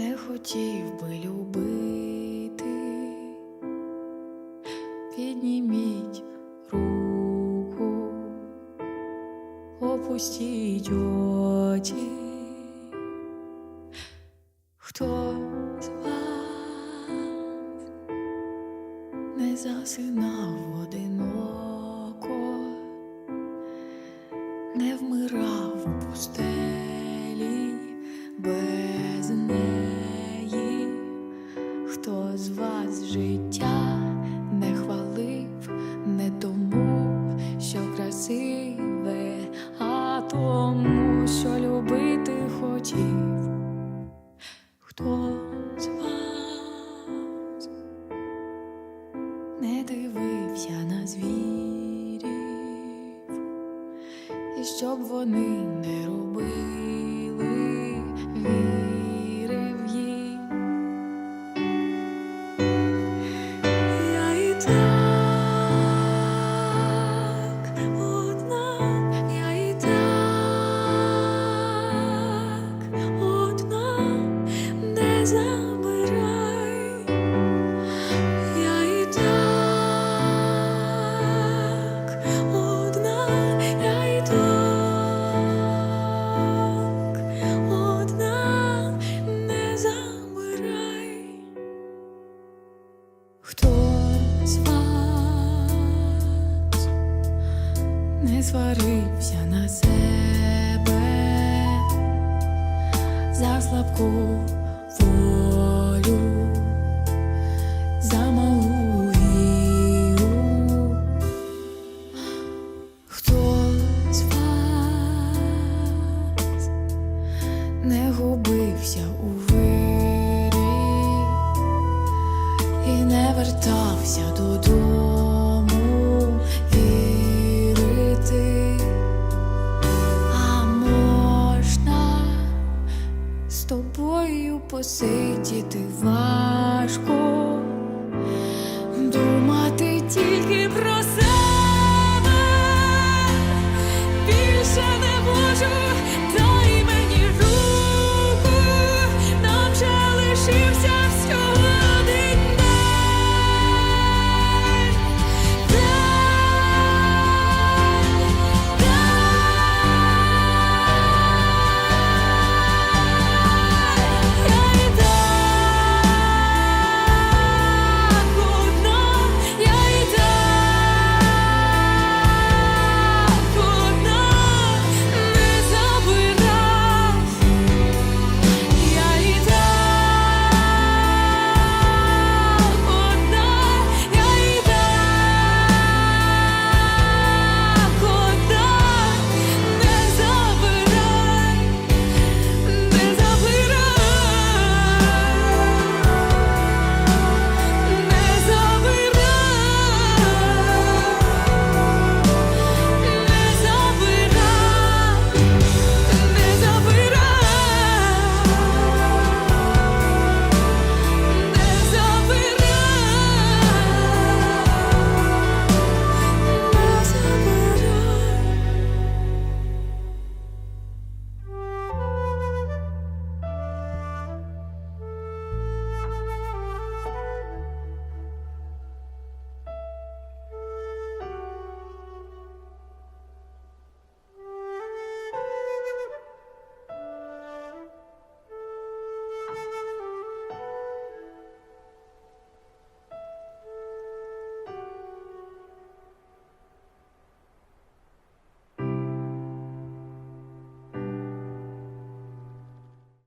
не хотів би любити, підніміть руку, опустіть очі, хто з вас не засинав одиноко, не вмирав у пустелі. без хто з вас життя не хвалив, не тому, що красиве, а тому, що любити хотів. Хто з вас не дивився на звірів, і щоб вони не робили, Bye. не сварився на себе за слабку волю, за малу віру. Хто з вас не губився у вирі і не вертався додому? посидіти важко.